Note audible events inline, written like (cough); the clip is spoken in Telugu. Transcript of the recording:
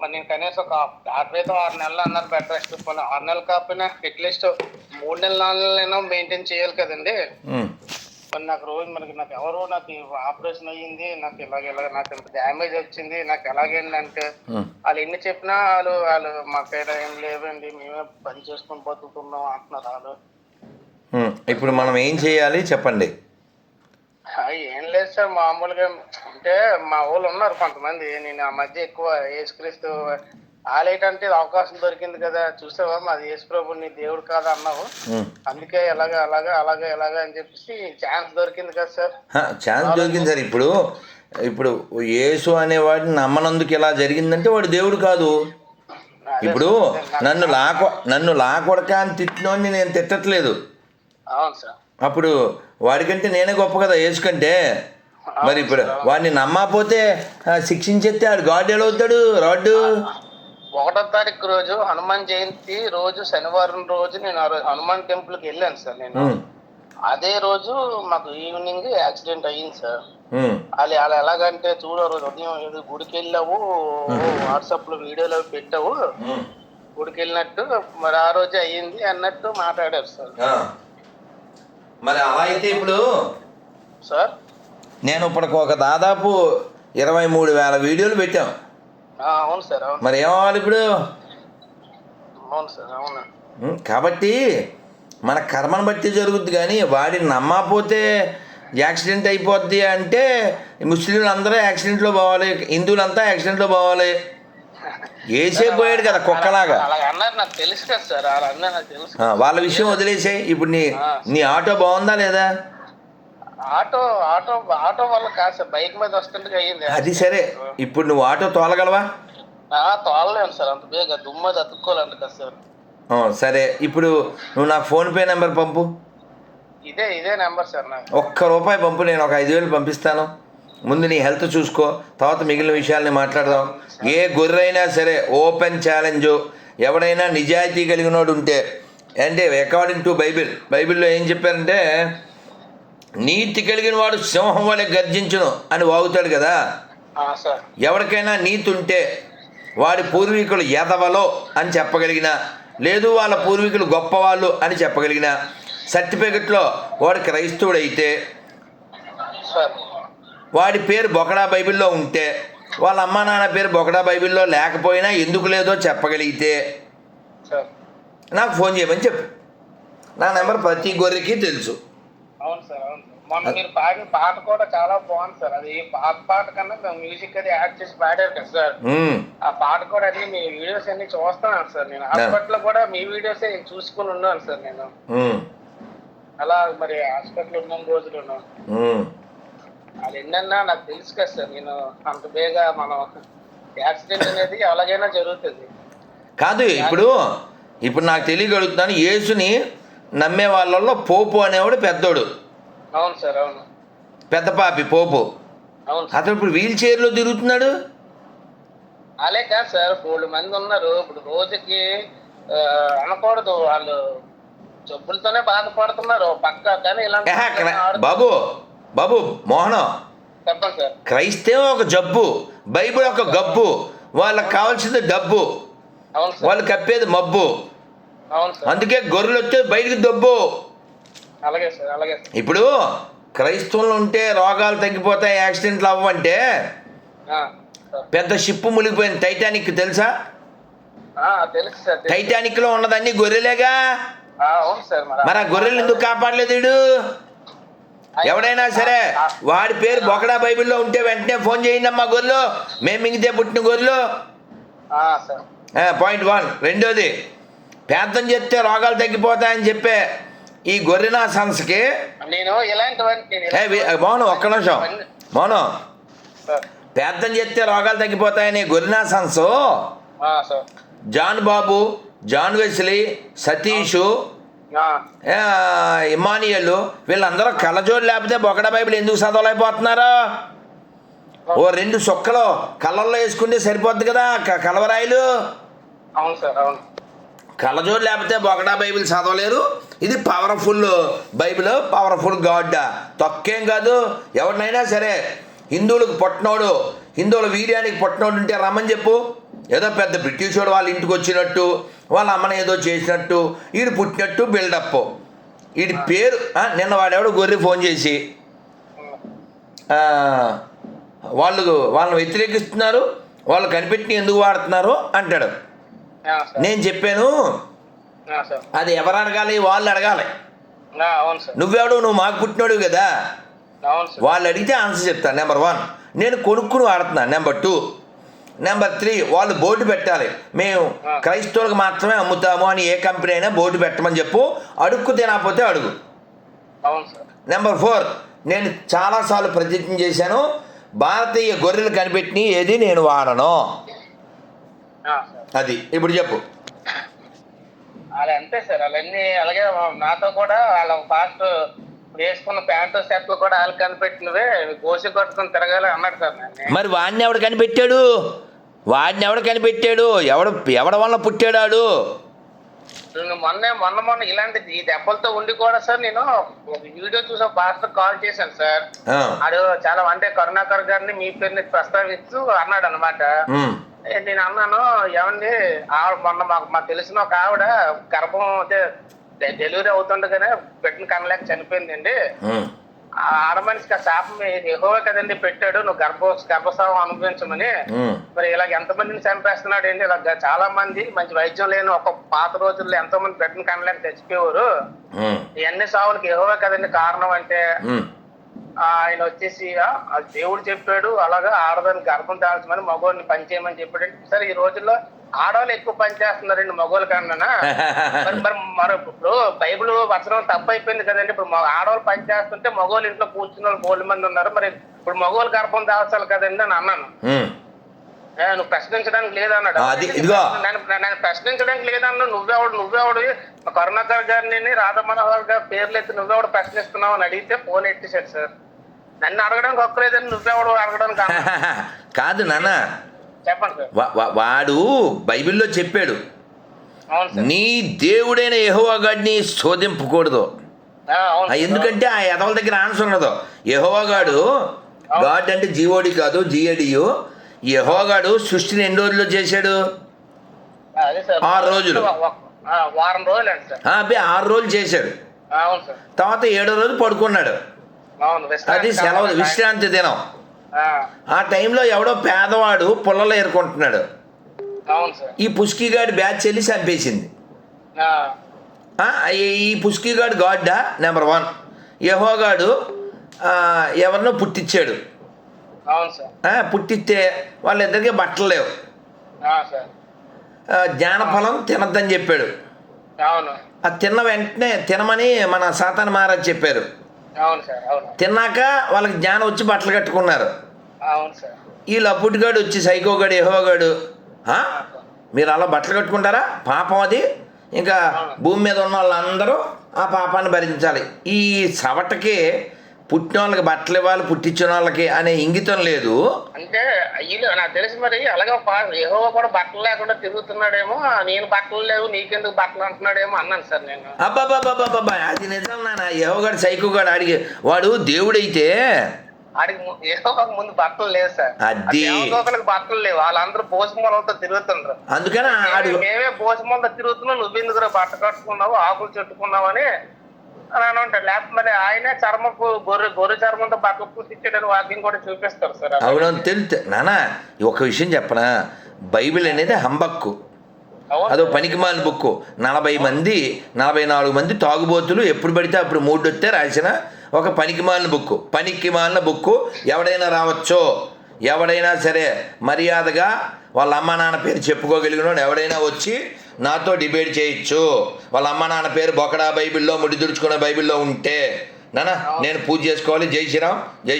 మరి నేను కనీసం ఒక ఆటవేతో ఆరు నెలలు అన్నారు బెడ్ రెస్ట్ పోనీ ఆరు నెలలు కాకపోయినా అట్లీస్ట్ మూడు నెలలు నాలుగు నెలలైనా మెయింటైన్ చేయాలి కదండి. మరి నాకు రోజు మనకి నాకు ఎవరు నాకు ఆపరేషన్ అయ్యింది నాకు ఇలాగ ఇలాగ నాకు ఇంత డ్యామేజ్ వచ్చింది నాకు ఎలాగైందంటే ఉమ్. వాళ్ళు ఎన్ని చెప్పినా వాళ్ళు వాళ్ళు మాకైనా ఏం లేవండి మేమే పని చేసుకొని బతుకుతున్నాం అంటున్నారు వాళ్ళు. ఇప్పుడు మనం ఏం చేయాలి చెప్పండి. ఏం లేదు సార్ మామూలుగా అంటే మా వాళ్ళు ఉన్నారు కొంతమంది. నేను ఆ మధ్య ఎక్కువ యేసుక్రీస్తు ఆలేటంటే అవకాశం దొరికింది కదా. చూసావా? మాది యేసు ప్రభు నీ దేవుడు కాదా అన్నావు. అందుకే ఎలాగ అలాగా అలాగా ఎలాగా అని చెప్పేసి ఛాన్స్ దొరికింది కదా సార్. ఛాన్స్ దొరికింది సార్. ఇప్పుడు ఇప్పుడు యేసు అనేవాడిని నమ్మనందుకు ఇలా జరిగిందంటే వాడు దేవుడు కాదు. ఇప్పుడు నన్ను లాకొ నన్ను లాకొడక అని తిట్టినోడిని నేను తిట్టట్లేదు. అవును సార్. అప్పుడు వాడికంటే నేనే గొప్ప కదా యేసు కంటే మరి ఇప్పుడు వాడిని నమ్మకపోతే శిక్షించేస్తే ఆడు గాడ్ అవుతాడు రాడ్డు? ఒకటో తారీఖు రోజు హనుమాన్ జయంతి రోజు శనివారం రోజు నేను ఆ రోజు హనుమాన్ టెంపుల్కి వెళ్ళాను సార్ నేను. అదే రోజు మాకు ఈవినింగ్ యాక్సిడెంట్ అయ్యింది సార్. అది అలా ఎలాగంటే చూడు రోజు ఉదయం ఏదో గుడికి వెళ్ళావు వాట్సాప్లో వీడియోలు పెట్టావు. గుడికి వెళ్ళినట్టు మరి ఆ రోజే అయ్యింది అన్నట్టు మాట్లాడారు సార్. మరి అలా అయితే ఇప్పుడు సార్? నేను ఇప్పటికి ఒక దాదాపు ఇరవై మూడు వేల వీడియోలు పెట్టాం. అవును సార్ మరి ఏమవ్వాలి ఇప్పుడు? అవును సార్ అవును. ఉం, కాబట్టి మన కర్మను బట్టి జరుగుద్ది కానీ వాడిని నమ్మకపోతే యాక్సిడెంట్ అయిపోద్ది అంటే ముస్లింలు అందరూ యాక్సిడెంట్లో పోవాలి హిందువులంతా యాక్సిడెంట్లో పోవాలి. ఏసే పోయాడు కదా కుక్కలాగా. వాళ్ళ విషయం వదిలేసాయి. ఇప్పుడు నీ నీ ఆటో బాగుందా లేదా? ఆటో ఆటో ఆటో వల్ల కాదు సార్ బైక్ మీద వస్తుంటే అయ్యింది. అది సరే. ఇప్పుడు నువ్వు ఆటో తోలగలవా? తోలలేను సార్ అంత బేగా దుమ్మ తట్టుకోవాలంట కదా సార్. సరే. ఇప్పుడు నువ్వు నాకు ఫోన్పే నెంబర్ పంపు. ఇదే ఇదే నెంబర్ సార్ నాకు. ఒక్క రూపాయి పంపు నేను ఒక ఐదు వేలు పంపిస్తాను. ముందు నీ హెల్త్ చూసుకో తర్వాత మిగిలిన విషయాల్ని మాట్లాడదాం. ఏ గొర్రెైనా సరే ఓపెన్ ఛాలెంజ్. ఎవడైనా నిజాయితీ కలిగినోడు ఉంటే అంటే అకార్డింగ్ టు బైబిల్ బైబిల్లో ఏం చెప్పారంటే నీతి కలిగిన వాడు సింహం వలె గర్జించును అని వాగుతాడు కదా. ఎవరికైనా నీతి ఉంటే వాడి పూర్వీకులు ఎదవలో అని చెప్పగలిగిన లేదు వాళ్ళ పూర్వీకులు గొప్పవాళ్ళు అని చెప్పగలిగిన సర్టిఫికెట్లో వాడు క్రైస్తవుడైతే వాడి పేరు బొకడా బైబిల్లో ఉంటే వాళ్ళ అమ్మా నాన్న పేరు బొకడా బైబిల్లో లేకపోయినా ఎందుకు లేదో చెప్పగలిగితే నాకు ఫోన్ చేయమని చెప్పు. నా నెంబర్ ప్రతి గొర్రెకి తెలుసు. అవును సార్ అవును. మొన్న మీరు పాడిన పాట కూడా చాలా బాగుంది సార్. అది పాత పాట కన్నా మ్యూజిక్ అది యాడ్ చేసి పాడారు కదా సార్. ఆ పాట కూడా అన్ని మీ వీడియోస్ అన్ని చూస్తున్నాను సార్ నేను. హాస్పిటల్ కూడా మీ వీడియోస్ చూసుకుని ఉన్నాను సార్ నేను. అలా మరి హాస్పిటల్ ఉన్న రోజులు. అది ఏంటన్నా నాకు తెలుసు కదా సార్ నేను అంత బేగా మనం యాక్సిడెంట్ అనేది ఎలాగైనా జరుగుతుంది. కాదు ఇప్పుడు ఇప్పుడు నాకు తెలియగలుగుతున్నాను యేసుని నమ్మే వాళ్ళల్లో పోపు అనేవాడు పెద్దోడు. అవును సార్ అవును. పెద్ద పాపి పోపు. అతను ఇప్పుడు వీల్ చైర్లో తిరుగుతున్నాడు? అలే కాదు సార్ మూడు మంది ఉన్నారు. ఇప్పుడు రోజుకి అనకూడదు. వాళ్ళు జబ్బులతోనే బాధపడుతున్నారు. పక్క కానీ ఇలాంటి బాబు బాబు మోహనం. చెప్పండి సార్. క్రైస్తవం ఒక జబ్బు. బైబిల్ ఒక గబ్బు. వాళ్ళకి కావాల్సింది డబ్బు. వాళ్ళు కప్పేది మబ్బు. అందుకే గొర్రెలు వచ్చే బయటికి దబ్బు అలాగే సార్ అలాగే సార్ ఇప్పుడు క్రైస్తవంలో ఉంటే రోగాలు తగ్గిపోతాయి యాక్సిడెంట్లు అవ్వంటే. పెద్ద షిప్ మునిగిపోయింది. టైటానిక్ తెలుసా? తెలుసు. టైటానిక్లో ఉన్నదన్నీ గొర్రెలేగా? మరి ఆ గొర్రెలు ఎందుకు కాపాడలేదు వీడు? ఎవడైనా సరే వాడి పేరు బొకడా బైబిల్లో ఉంటే వెంటనే ఫోన్ చేయండి అమ్మా గొర్రెలు. మేము మింగితే పుట్టిన గొర్రెలు. Point one. రెండోది పేదం చేస్తే రోగాలు తగ్గిపోతాయని చెప్పే ఈ గొర్రెనా సన్స్కి నేను మౌనం ఒక్క నిమిషం. మౌనం. పేదం చేస్తే రోగాలు తగ్గిపోతాయని గొర్రెనా sons John Babu John Wesley Satish Emmanuel వీళ్ళందరూ కళ్ళజోడు లేకపోతే బొకడ బైబిల్ ఎందుకు చదవలేకపోతున్నారు? ఓ రెండు సొక్కలు కళ్ళల్లో వేసుకుంటే సరిపోద్ది కదా కలవరాయిలు? కళ్ళజోడు లేకపోతే బొకడా బైబిల్ చదవలేరు? ఇది పవర్ఫుల్ బైబిల్ పవర్ఫుల్ గాడ్. తొక్కేం కాదు ఎవరినైనా సరే హిందువులకు పుట్టినోడు హిందువుల వీర్యానికి పుట్టినోడు ఉంటే రమ్మని చెప్పు. ఏదో పెద్ద బ్రిటిష్ వాడు వాళ్ళ ఇంటికి వచ్చినట్టు వాళ్ళ అమ్మని ఏదో చేసినట్టు వీడు పుట్టినట్టు బిల్డప్ వీడి పేరు నిన్న వాడెవడో గొర్రె ఫోన్ చేసి వాళ్ళు వాళ్ళని వ్యతిరేకిస్తున్నారు వాళ్ళు కనిపెట్టి ఎందుకు వాడుతున్నారు అంటాడు. నేను చెప్పాను అది ఎవరు అడగాలి? వాళ్ళు అడగాలి. నువ్వెవడు? నువ్వు మాకు పుట్టినోడు కదా. వాళ్ళు అడిగితే ఆన్సర్ చెప్తాను నెంబర్ వన్. నేను కొనుక్కుని వాడుతున్నాను నెంబర్ టూ. నెంబర్ త్రీ వాళ్ళు బోర్డు పెట్టాలి. మేము క్రైస్తవులకు మాత్రమే అమ్ముతాము అని ఏ కంపెనీ అయినా బోర్డు పెట్టమని చెప్పు. అడుక్కు తినకపోతే అడుగు. నెంబర్ ఫోర్ నేను చాలాసార్లు ప్రతిజ్ఞ చేశాను. భారతీయ గొర్రెలు కనిపెట్టి ఏది నేను వాడను. అది ఇప్పుడు చెప్పు. అలా అంతే సార్ అవన్నీ అలాగే నాతో కూడా వాళ్ళ ఫాస్ట్ వేసుకున్న ప్యాంటు షర్ట్లు కూడా వాళ్ళు కనిపెట్టినవే గోసి కొట్టుకుని తిరగాలి అన్నాడు సార్ మరి వాడిని ఎవడు కనిపెట్టాడు? వాడిని ఎవడు కనిపెట్టాడు? ఎవడు ఎవడ వల్ల పుట్టాడాడు? నేను మొన్నే మొన్న మొన్న ఇలాంటి ఈ దెబ్బలతో ఉండి కూడా సార్ నేను ఒక వీడియో చూసా పాస్టర్ కాల్ చేశాను సార్. ఆడు చాలా అంటే కరుణాకర్ గారిని మీ పేరుని ప్రస్తావిస్తూ అన్నాడు అనమాట నేను అన్నాను ఏమండి ఆవిడ మొన్న మాకు మాకు తెలిసిన ఒక ఆవిడ గర్భం డె- డెలివరీ అవుతుండగానే పెట్టిన కనలేక చనిపోయిందండి. ఆడ మనిషికి ఆ శాపం ఎక్కువే కదండి పెట్టాడు నువ్వు గర్భ గర్భస్రావం అనుభవించమని. మరి ఇలాగ ఎంతమందిని చంపేస్తున్నాడు ఏంటి ఇలా చాలా మంది మంచి వైద్యం లేని ఒక పాత రోజుల్లో ఎంతో మంది పెట్టిన కనలేక చచ్చిపోయేవారు. ఇవన్నీ సావులకి ఏవో కదండి కారణం అంటే ఆయన వచ్చేసి దేవుడు చెప్పాడు అలాగా ఆడదాన్ని గర్భం దాల్చమని మగవాడిని పని చేయమని చెప్పాడు సరే ఈ రోజుల్లో ఆడవాళ్ళు ఎక్కువ పని చేస్తున్నారండి మగవాళ్ళ కన్నా. (laughs) మరి మరి మరి ఇప్పుడు బైబిల్ వచనం తప్పు అయిపోయింది కదండి. ఇప్పుడు ఆడవాళ్ళు పని చేస్తుంటే మగవాళ్ళు ఇంట్లో కూర్చున్న వాళ్ళు బోల్డ్ మంది ఉన్నారు. మరి ఇప్పుడు మగవాళ్ళు గర్భం దాల్చాలి కదండి అని అన్నాను. నువ్వు ప్రశ్నించడానికి లేదన్నాడు. నన్ను ప్రశ్నించడానికి లేదన్నా నువ్వెవడు నువ్వెవడు కరుణాకర్ గారిని రాధా మనోహర్ గారి పేర్లు ఎత్తి నువ్వెవడు ప్రశ్నిస్తున్నావు అని అడిగితే ఫోన్ ఎట్టేశాడు సార్. నన్ను అడగడానికి ఒక్కలేదని నువ్వెవడు అడగడానికి. (laughs) కాదు నాన్న. చెప్పండి వాడు బైబిల్లో చెప్పాడు. నీ దేవుడైన యెహోవా గాడిని శోధింపకూడదు. ఎందుకంటే ఆ ఎదవల దగ్గర ఆన్సర్ ఉండదు. యహోవాగాడు గాడ్ అంటే జీఓడి కాదు జిఏడియు. యహోవాగాడు సృష్టిని ఎన్ని రోజుల్లో చేశాడు? ఆరు రోజులు. వారం రోజులు అబ్బే ఆరు రోజులు చేశాడు. తర్వాత ఏడో రోజు పడుకున్నాడు. అది సెలవు. విశ్రాంతి దినం. ఆ, టైంలో ఎవడో పేదవాడు పుల్లలో ఏరుకుంటున్నాడు. ఈ పుష్కిగాడి బ్యాచ్ వెళ్ళి చంపేసింది. ఈ- పుష్కిగాడు గాడ్డా? నెంబర్ వన్ యహోగాడు ఎవరినో పుట్టించాడు పుట్టిస్తే వాళ్ళిద్దరికి బట్టలు లేవు. జ్ఞానఫలం తినద్దని చెప్పాడు. అవును. ఆ తిన్న వెంటనే తినమని మన సాతాన్ మహారాజ్ చెప్పారు. తిన్నాక వాళ్ళకి జ్ఞానం వచ్చి బట్టలు కట్టుకున్నారు. ఈ లప్పుటిగాడు వచ్చి సైకోగాడు ఎహోగాడు "ఆ? మీరు అలా బట్టలు కట్టుకుంటారా? పాపం అది. ఇంకా భూమి మీద ఉన్న వాళ్ళందరూ ఆ పాపాన్ని భరించాలి. ఈ సవటకి పుట్టిన వాళ్ళకి బట్టలు ఇవ్వాలి పుట్టించిన వాళ్ళకి అనే ఇంగితం లేదు. అంటే వీళ్ళు నాకు తెలిసి మరి అలాగే ఏహో కూడా బట్టలు లేకుండా తిరుగుతున్నాడేమో నేను బట్టలు లేవు నీకెందుకు బట్టలు అంటున్నాడేమో అన్నాను సార్ నేను. అబ్బాబాబాబాబా అది నిజం నాన్న. యహోగాడు సైకోగాడు అడిగి వాడు దేవుడైతే ఏహో ముందు బట్టలు లేవు సార్. అది. బట్టలు లేవు వాళ్ళందరూ భోజమూలతో తిరుగుతుండ్రు. అందుకని ఆడు మేమే- భోజమూలతో తిరుగుతున్నావు నువ్వెందుకు బట్ట కట్టుకున్నావు ఆకులు చెట్టుకున్నావు అని అని ఉంటాడు. లేకపోతే మరి ఆయనే చర్మపు గొర్రె గొర్రె చర్మంతో బట్టలు పుట్టించాడని వాక్యం కూడా చూపిస్తారు సార్ అవునని తెలుసు నాన్న ఒక విషయం చెప్పనా? బైబిల్ అనేది హంబక్కు. అవును. అదో పనికిమాలిన బుక్. నలభై మంది నలభై నాలుగు మంది తాగుబోతులు ఎప్పుడు పడితే అప్పుడు మూడు వస్తే రాసిన ఒక పనికిమాలిన బుక్. పనికిమాలిన బుక్ ఎవడైనా రావచ్చో ఎవడైనా సరే మర్యాదగా వాళ్ళ అమ్మ నాన్న పేరు చెప్పుకోగలిగినోడు ఎవడైనా వచ్చి నాతో డిబేట్ చేయొచ్చు. వాళ్ళ అమ్మ నాన్న పేరు బొకడా బైబిల్లో ముడి దుడుచుకునే బైబిల్లో ఉంటే. నాన్న నేను పూజ చేసుకోవాలి. జై శ్రీరామ్. జై